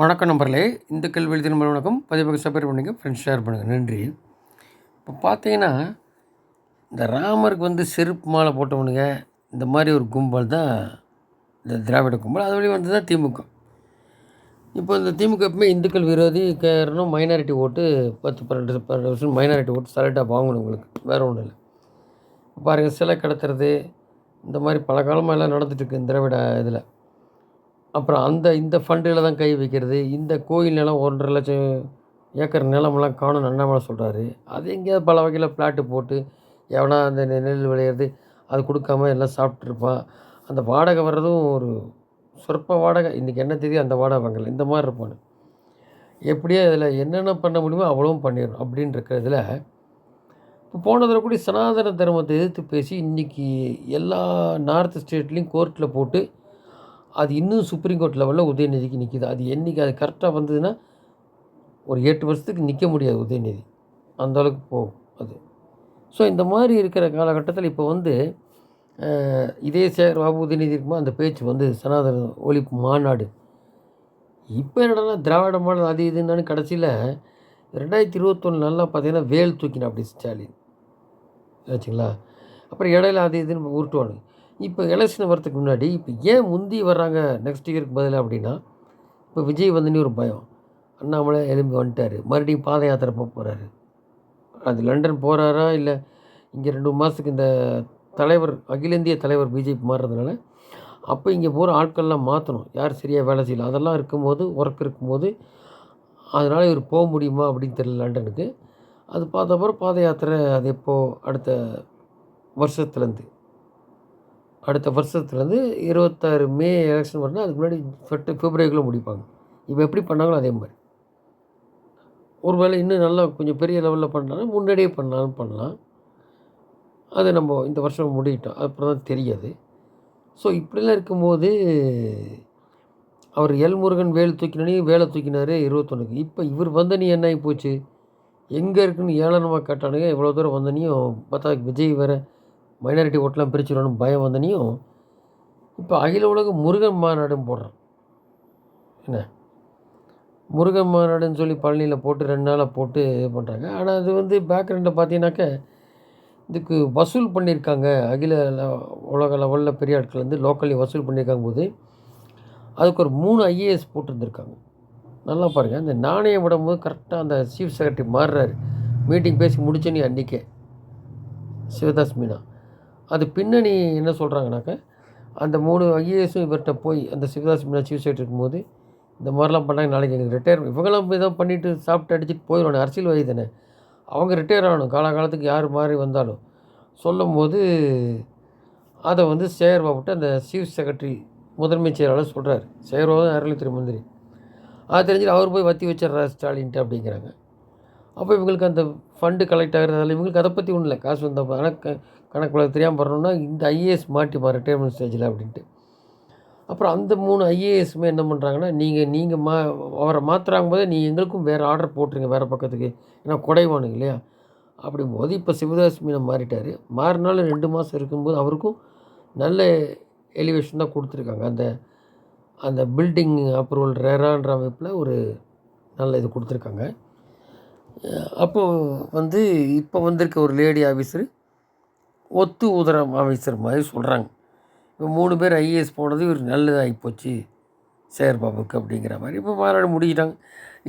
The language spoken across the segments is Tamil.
வணக்கம் நம்பர்களே இந்துக்கள் எழுதி நம்பர் வணக்கம். பதிவுக்கு சப்போர்ட் பண்ணுங்கள் ஃப்ரெண்ட்ஸ் ஷேர் பண்ணுங்கள் நன்றி. இப்போ பார்த்தீங்கன்னா இந்த ராமருக்கு வந்து செருப்பு மாலை போட்டவனுங்க இந்த மாதிரி ஒரு கும்பல் தான் இந்த திராவிட கும்பல். அது வழி வந்து தான் திமுக. இப்போ இந்த திமுக எப்பவுமே இந்துக்கள் விரோதி காரணம் மைனாரிட்டி ஓட்டு பத்து பன்னெண்டு பன்னெண்டு வருஷம் மைனாரிட்டி ஓட்டு சலட்டாக வாங்கணும் உங்களுக்கு. வேறு ஒன்றும் இல்லை. பாருங்கள் சிலை கடத்துறது இந்த மாதிரி பல காலமாக எல்லாம் நடந்துகிட்ருக்கு இந்த திராவிட இதில். அப்புறம் அந்த இந்த ஃபண்டில் தான் கை வைக்கிறது. இந்த கோயில் நிலம் ஒன்றரை லட்சம் ஏக்கர் நிலமெல்லாம் காணும் அண்ணாமலை சொல்கிறாரு அது எங்கேயாவது பல வகையில் பிளாட்டு போட்டு எவனா அந்த நெ- நெல் விளையிறது அது கொடுக்காம எல்லாம் சாப்பிட்ருப்பான் அந்த வாடகை வர்றதும் ஒரு சொற்ப வாடகை. இன்றைக்கி என்ன தெரியும் அந்த வாடகை வாங்கல. இந்த மாதிரி இருப்பான். எப்படியோ இதில் என்னென்ன பண்ண முடியுமோ அவ்வளவும் பண்ணிடணும் அப்படின்னு இருக்கிறதுல இப்போ போன தடவை கூட சனாதன தர்மத்தை எதிர்த்து பேசி இன்றைக்கி எல்லா நார்த் ஸ்டேட்லேயும் கோர்ட்டில் போட்டு அது இன்னும் சுப்ரீம் கோர்ட் லெவலில் உதயநிதிக்கு நிற்கிது அது என்றைக்கு அது கரெக்டாக வந்ததுன்னா ஒரு எட்டு வருஷத்துக்கு நிற்க முடியாது உதயநிதி. அந்த அளவுக்கு போகும் அது. ஸோ இந்த மாதிரி இருக்கிற காலகட்டத்தில் இப்போ வந்து இதே சேகர் பாபு உதயநிதி இருக்கும்போது அந்த பேச்சு வந்து சனாதன ஒழிப்பு மாநாடு. இப்போ என்னடா திராவிட மாடல் அது இதுன்னு கடைசியில் ரெண்டாயிரத்தி இருபத்தொன்று நல்லா பார்த்தீங்கன்னா வேல் தூக்கினா அப்படி ஸ்டாலின். ஆச்சுங்களா அப்புறம் இடையில அது இதுன்னு உருட்டுவானுங்க. இப்போ எலெக்ஷன் வரதுக்கு முன்னாடி இப்போ ஏன் முந்தி வர்றாங்க நெக்ஸ்ட் இயருக்கு பதிலாக அப்படின்னா இப்போ விஜய் வந்துன்னு ஒரு பயம். அண்ணாமலை எலும்பி வந்துட்டார். மறுபடியும் பாத யாத்திரை போக போகிறாரு அது லண்டன் போகிறாரா இல்லை இங்கே ரெண்டு மாதத்துக்கு இந்த தலைவர் அகில இந்திய தலைவர் பிஜேபி மாறுறதுனால அப்போ இங்கே போகிற ஆட்கள்லாம் மாற்றணும். யார் சரியாக வேலை செய்யல? அதெல்லாம் இருக்கும்போது ஒர்க் இருக்கும்போது அதனால் இவர் போக முடியுமா அப்படின்னு தெரியல லண்டனுக்கு. அது பார்த்த அப்புறம் பாத யாத்திரை அது எப்போது அடுத்த வருஷத்துலேருந்து. அடுத்த வருஷத்துலேருந்து இருபத்தாறு மே எலெக்ஷன் வரணும் அதுக்கு முன்னாடி ஃபெட்டு பிப்ரவரிக்குள்ளே முடிப்பாங்க. இப்போ எப்படி பண்ணாங்களோ அதே மாதிரி. ஒருவேளை இன்னும் நல்லா கொஞ்சம் பெரிய லெவலில் பண்ணாலும் முன்னாடியே பண்ணாலும் பண்ணலாம். அது நம்ம இந்த வருஷம் முடியிட்டோம். அப்புறம் தான் தெரியாது. ஸோ இப்படிலாம் இருக்கும்போது அவர் எல் முருகன் வேல் தூக்கினே வேலை தூக்கினார் இருபத்தொன்னுக்கு. இப்போ இவர் வந்தனி என்ன ஆகி போச்சு? எங்கே இருக்குன்னு ஏளனமாக கேட்டானுங்க. இவ்வளோ தூரம் வந்தனையும் பார்த்தா விஜய் வேறு மைனாரிட்டி ஓட்டெலாம் பிரிச்சிடணும் பயம் வந்தனையும் இப்போ அகில உலக முருகன் மாநாடும் போடுறான். என்ன? முருகன் மாநாடுன்னு சொல்லி பழனியில் போட்டு ரெண்டு நாளாக போட்டு இது பண்ணுறாங்க ஆனால் அது வந்து பேக்ரவுண்டில் பார்த்தீங்கன்னாக்க இதுக்கு வசூல் பண்ணியிருக்காங்க. அகில உலக லெவலில் பெரிய ஆட்கள் வந்து லோக்கலி வசூல் பண்ணியிருக்காங்க போது அதுக்கு ஒரு மூணு ஐஏஎஸ் போட்டிருந்துருக்காங்க. நல்லா பாருங்கள் அந்த நாணயம் விடும்போது கரெக்டாக அந்த சீஃப் செக்ரட்டரி மாறுறாரு. மீட்டிங் பேசி முடிச்சோன்னே அன்றைக்கே சிவதாஸ் மீனா. அது பின்னணி என்ன சொல்கிறாங்கனாக்கா அந்த மூணு ஐஏஎஸும் இவர்கிட்ட போய் அந்த சிவதாஸ் மீனா சீஃப் செக்ரட்டரி இருக்கும்போது இந்த மாதிரிலாம் பண்ணாங்க நாளைக்கு எனக்கு ரிட்டையர் இவங்களாம் ஏதோ பண்ணிவிட்டு சாப்பிட்டு அடிச்சுட்டு போயிடணும் அரசியல்வாதி தானே. அவங்க ரிட்டையர் ஆகணும் காலகாலத்துக்கு யார் மாறி வந்தாலும். சொல்லும்போது அதை வந்து சேகர் அந்த சீஃப் செக்ரட்டரி முதன்மை செயலாளர் சொல்கிறார் சேகர் தான் அறநிலைத்துறை மந்திரி. அது தெரிஞ்சுட்டு அவர் போய் வத்தி வச்சிடுறாரு ஸ்டாலின்ட்டு அப்படிங்கிறாங்க. அப்போ இவங்களுக்கு அந்த ஃபண்டு கலெக்ட் ஆகிறதால இவங்களுக்கு அதை பற்றி ஒன்றும் இல்லை. காசு வந்தால் ஆனால் கணக்கு தெரியாமல் பண்ணணும்னா இந்த ஐஏஎஸ் மாட்டிப்பா ரிட்டையர்மெண்ட் ஸ்டேஜில் அப்படின்ட்டு. அப்புறம் அந்த மூணு ஐஏஎஸ்மே என்ன பண்ணுறாங்கன்னா நீங்கள் நீங்கள் மா அவரை மாற்றுறாங்க போதே நீங்கள் எங்களுக்கும் வேறு ஆர்டர் போட்டுருங்க வேறு பக்கத்துக்கு. ஏன்னா குடைவானுங்க இல்லையா? அப்படிங்கும்போது இப்போ சிவதாஸ் மீனை மாறிட்டார். மாறினாலும் ரெண்டு மாதம் இருக்கும்போது அவருக்கும் நல்ல எலிவேஷன் தான் கொடுத்துருக்காங்க. அந்த அந்த பில்டிங் அப்ரூவல் ரேரான்ற அமைப்பில் ஒரு நல்ல இது கொடுத்துருக்காங்க. அப்போது வந்து இப்போ வந்திருக்க ஒரு லேடி ஆஃபீஸரு ஒத்து உதரம் அமைச்சர் மாதிரி சொல்கிறாங்க இப்போ மூணு பேர் ஐஏஎஸ் போனது ஒரு நல்லதாகி போச்சு சேகர் பாபுக்கு அப்படிங்கிற மாதிரி. இப்போ மாநாடு முடிச்சிட்டாங்க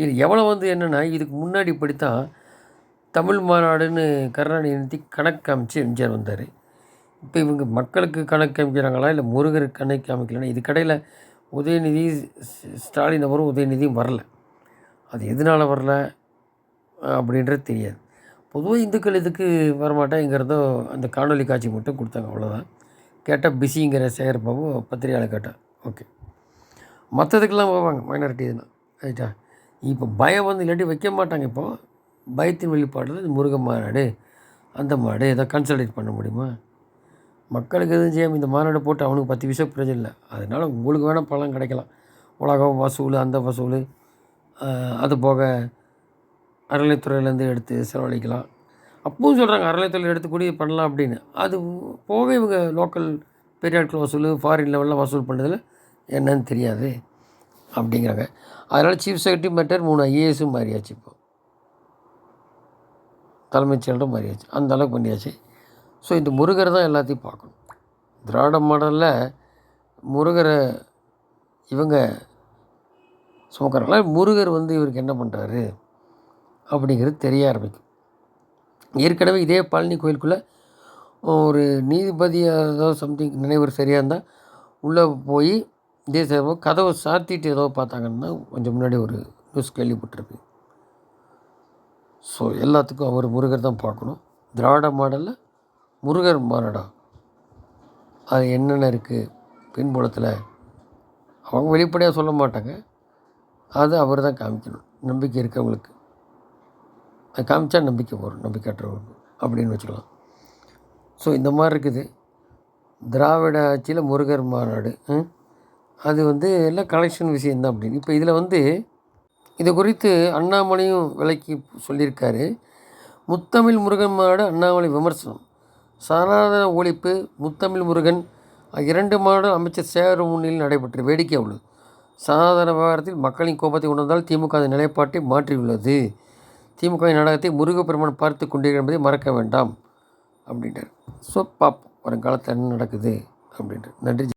இது எவ்வளோ வந்து என்னென்னா இதுக்கு முன்னாடி இப்படித்தான் தமிழ் மாநாடுன்னு கருணாநிதி நிறுத்தி கணக்கு காமிச்சு எம்ஜிஆர் வந்தார். இப்போ இவங்க மக்களுக்கு கணக்கு காமிக்கிறாங்களா இல்லை முருகர் கணக்கு காமிக்கலன்னா இது கடையில் உதயநிதி ஸ்டாலின் அவரும் உதயநிதியும் வரல. அது எதனால் வரல அப்படின்றது தெரியாது. பொதுவாக இந்துக்கள் இதுக்கு வரமாட்டேங்கிறதோ அந்த காணொளி காட்சி மட்டும் கொடுத்தாங்க அவ்வளோதான் கேட்டால் பிஸிங்கிற சேகர் பாபு பத்திரிகையாளர் கேட்டால் ஓகே. மற்றதுக்கெல்லாம் போவாங்க மைனாரிட்டி இதுனா ரைட்டா இப்போ பயம் வந்து இல்லாட்டி வைக்க மாட்டாங்க இப்போ. பயத்தின் வெளிப்பாடில் இந்த முருகன் மாநாடு அந்த மாடு ஏதோ கன்சல்டேட் பண்ண முடியுமா? மக்களுக்கு எதுவும் செய்யாமல் இந்த மாநாடு போட்டு அவனுக்கு பத்து விஷயம் பிரச்சனை இல்லை. அதனால் உங்களுக்கு வேணால் பழம் கிடைக்கலாம். உலகம் வசூல் அந்த வசூல் அது போக அறநிலைத்துறையிலேருந்து எடுத்து செலவழிக்கலாம். அப்பவும் சொல்கிறாங்க அறநிலைத்துறையில் எடுத்து கூடி பண்ணலாம் அப்படின்னு. அது போக இவங்க லோக்கல் பெரிய ஆட்கள் வசூல் ஃபாரின் லெவலில் வசூல் பண்ணுறதுல என்னன்னு தெரியாது அப்படிங்கிறாங்க. அதனால் சீஃப் செக்ரட்டரி மேட்டர் மூணு ஐஏஎஸும் மாறியாச்சு இப்போ. தலைமைச் செயலரும் மாறியாச்சு. அந்த அளவுக்கு பண்ணியாச்சு. ஸோ இந்த முருகர் தான் எல்லாத்தையும் பார்க்கணும். திராவிட மாடலில் முருகரை இவங்க சுமக்கிறாங்களா முருகர் வந்து இவருக்கு என்ன பண்ணுறாரு அப்படிங்கிறது தெரிய ஆரம்பிக்கும். ஏற்கனவே இதே பழனி கோயிலுக்குள்ளே ஒரு நீதிபதி ஏதோ சம்திங் நினைவு சரியாக இருந்தால் உள்ளே போய் இதே சேவை கதவை சாத்திட்டு ஏதோ பார்த்தாங்கன்னா கொஞ்சம் முன்னாடி ஒரு நியூஸ் கேள்விப்பட்டிருப்பேன் ஸோ எல்லாத்துக்கும் அவர் முருகர் தான் பார்க்கணும். திராவிட மாடலில் முருகர் மாநாடா அது என்னென்ன இருக்குது பின்புலத்தில் அவங்க வெளிப்படையாக சொல்ல மாட்டாங்க. அது அவர் தான் காமிக்கணும். நம்பிக்கை இருக்கவங்களுக்கு. அது காமிச்சா நம்பிக்கை வரும் நம்பிக்கையற்றவங்களுக்கு அப்படின்னு வச்சுக்கலாம். ஸோ இந்த மாதிரி இருக்குது. திராவிட ஆட்சியில் முருகர் மாநாடு அது வந்து எல்லாம் கலெக்ஷன் விஷயந்தான் அப்படின்னு. இப்போ இதில் வந்து இது குறித்து அண்ணாமலையும் விளக்கி சொல்லியிருக்காரு. முத்தமிழ் முருகன் மாநாடு அண்ணாமலை விமர்சனம். சனாதன ஒழிப்பு முத்தமிழ் முருகன் இரண்டு மாநாடு அமைச்சர் சேகர் முன்னிலையில் நடைபெற்ற வேடிக்கை உள்ளது. சனாதன விவகாரத்தில் மக்களின் கோபத்தை உணர்ந்தால் திமுக அதன் நிலைப்பாட்டை மாற்றியுள்ளது. திமுக நாடகத்தை முருகப்பெருமான் பார்த்து கொண்டீர்கள் என்பதை மறக்க வேண்டாம் அப்படின்றார். ஸோ பார்ப்போம் வருங்காலத்தில் என்ன நடக்குது அப்படின்ட்டு நன்றி.